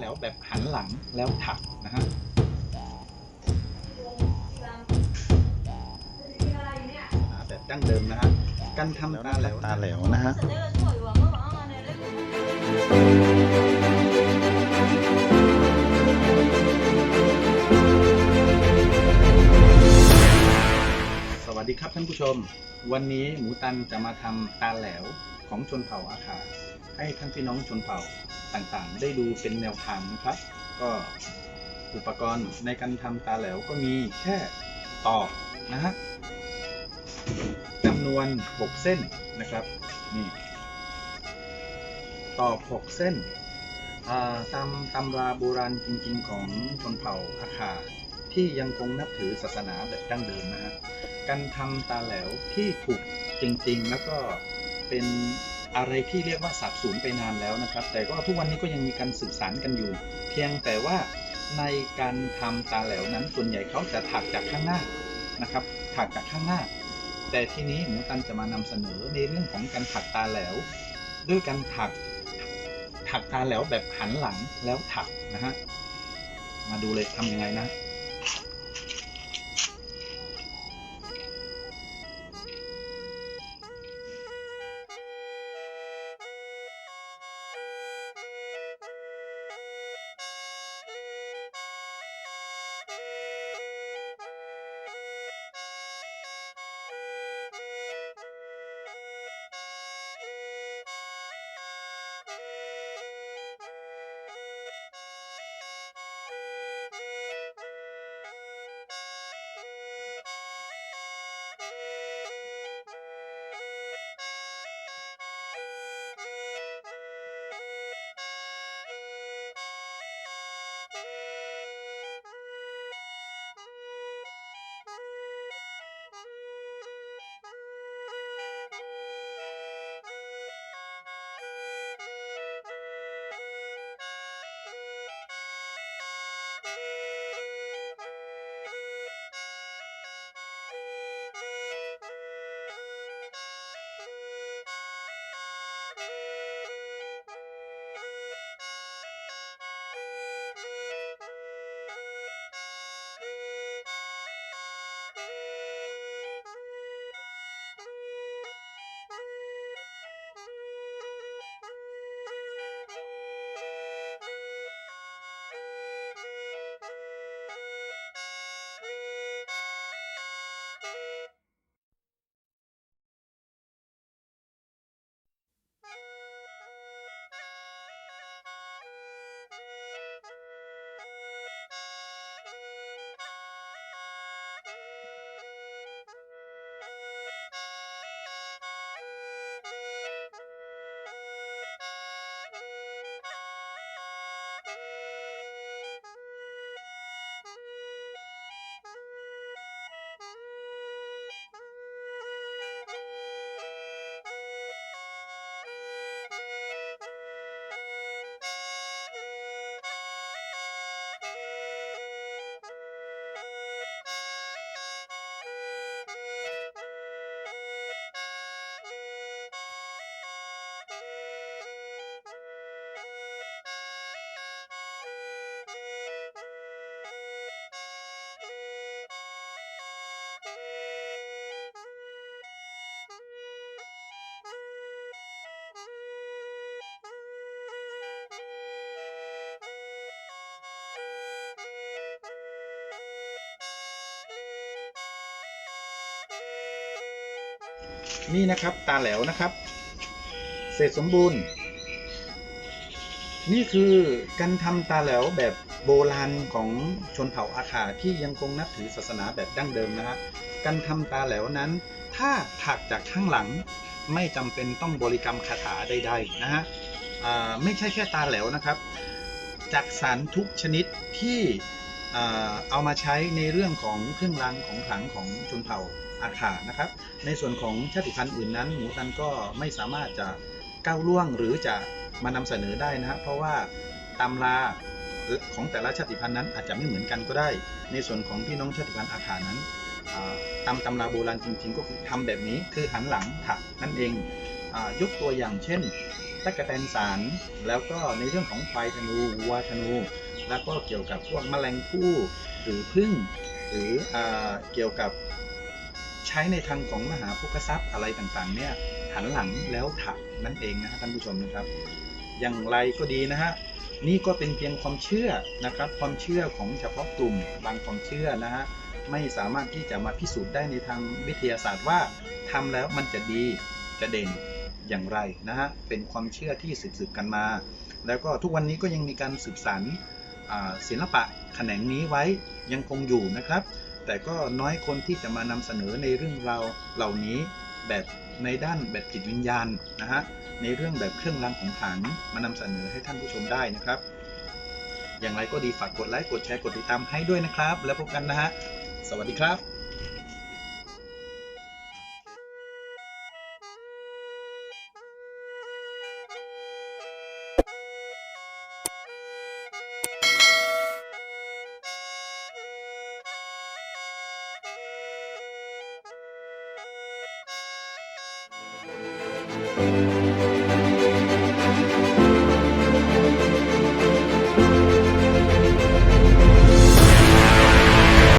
แล้วแบบหันหลังแล้วถักนะฮะแบบดั้งเดิมนะฮะการทำตาแหลวตาแหลวนะฮะสวัสดีครับท่านผู้ชม วันนี้หมูตันจะมาทำตาแหลวของชนเผ่าอาคา ให้ท่านพี่น้องชนเผ่าต่างๆ ได้ดูเป็นแนวทางนะครับ ก็อุปกรณ์ในการทำตาแหลวก็มีแค่ตอกนะฮะจำนวน 6 เส้นนะครับนี่ตอก 6 เส้นตามตำราโบราณจริง ๆ ของชนเผ่าอาคาที่ยังคงนับถือศาสนาแบบดั้งเดิมนะฮะการทำตาแหลวที่ถูกจริง ๆ แล้วก็เป็น อะไรที่เรียกว่าสับสูญไปนานแล้วนะครับ แต่ก็ทุกวันนี้ก็ยังมีการสื่อสารกันอยู่ เพียงแต่ว่าในการทำตาแหลวนั้นส่วนใหญ่เขาจะถักจากข้างหน้านะครับถักจากข้างหน้า แต่ทีนี้หมูตันจะมานำเสนอในเรื่องของการถักตาแหลวด้วยการถักถักตาแหลวแบบหันหลังแล้วถักนะฮะมาดูเลยทำยังไงนะ นี่นะครับตาแหลวนะครับ เสร็จสมบูรณ์ นี่คือการทำตาแหลวแบบโบราณของชนเผ่าอาคาที่ยังคงนับถือศาสนาแบบดั้งเดิมนะฮะการทำตาแหลวนั้น ถ้าถักจากข้างหลังไม่จำเป็นต้องบริกรรมคาถาใดๆนะฮะไม่ใช่แค่ตาแหลวนะครับจากสารทุกชนิดที่ เอามาใช้ในเรื่องของเครื่องรางของขลังของชนเผ่าอาคานะครับ ในส่วนของชาติพันธุ์อื่นนั้นหมูตันก็ไม่สามารถจะก้าวล่วงหรือจะมานำเสนอได้นะฮะเพราะว่าตำราของแต่ละชาติพันธุ์นั้นอาจจะไม่เหมือนกันก็ได้ ในส่วนของพี่น้องชาติพันธุ์อาคานั้นตามตำราโบราณจริง ๆ ก็คือทำแบบนี้คือหันหลังถักนั่นเอง ยกตัวอย่างเช่นตะกะแตนสาร แล้วก็ในเรื่องของควายธนูวัวธนู แล้วก็เกี่ยวกับพวกแมลงผู้หรือพึ่ง หรืออเกี่ยวกับใช้ในทางของมหาพุทธทรัพย์อะไรต่างๆเนี่ยหันหลังแล้วถักนั่นเองนะฮะท่านผู้ชมนะครับ อย่างไรก็ดีนะฮะนี่ก็เป็นเพียงความเชื่อนะครับ ความเชื่อของเฉพาะกลุ่มบางความเชื่อนะฮะไม่สามารถที่จะมาพิสูจน์ได้ในทางวิทยาศาสตร์ว่าทำแล้วมันจะดีจะเด่น อย่างไรนะฮะเป็นความเชื่อที่สืบๆกันมา แล้วก็ทุกวันนี้ก็ยังมีการสืบสานศิลปะแขนงนี้ไว้ยังคงอยู่นะครับ แต่ก็น้อยคนที่จะมานำเสนอในเรื่องราวเหล่านี้แบบในด้านแบบจิตวิญญาณนะฮะในเรื่องแบบเครื่องรางของขลังมานำเสนอให้ท่านผู้ชมได้นะครับ อย่างไรก็ดีฝากกดไลค์กดแชร์กดติดตามให้ด้วยนะครับ แล้วพบกันนะฮะสวัสดีครับ「